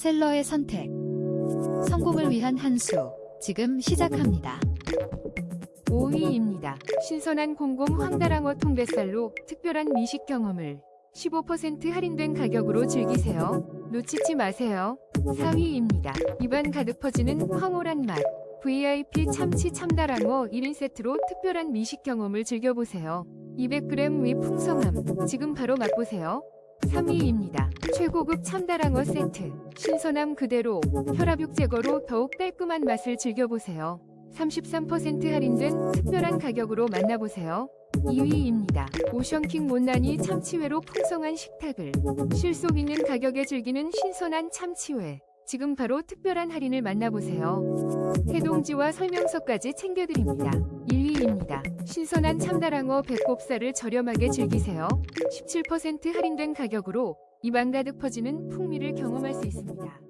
셀러의 선택. 성공을 위한 한 수. 지금 시작합니다. 5위입니다. 신선한 공공 황다랑어 통뱃살로 특별한 미식 경험을 15% 할인된 가격으로 즐기세요. 놓치지 마세요. 4위입니다. 입안 가득 퍼지는 황홀한 맛. VIP 참치 참다랑어 1인 세트로 특별한 미식 경험을 즐겨보세요. 200g 위 풍성함. 지금 바로 맛보세요. 3위입니다. 최고급 참다랑어 세트. 신선함 그대로 혈압육 제거로 더욱 깔끔한 맛을 즐겨보세요. 33% 할인된 특별한 가격으로 만나보세요. 2위입니다. 오션킹 못난이 참치회로 풍성한 식탁을 실속 있는 가격에 즐기는 신선한 참치회. 지금 바로 특별한 할인을 만나보세요. 해동지와 설명서까지 챙겨드립니다. 1위입니다. 신선한 참다랑어 배꼽살을 저렴하게 즐기세요. 17% 할인된 가격으로 입안 가득 퍼지는 풍미를 경험할 수 있습니다.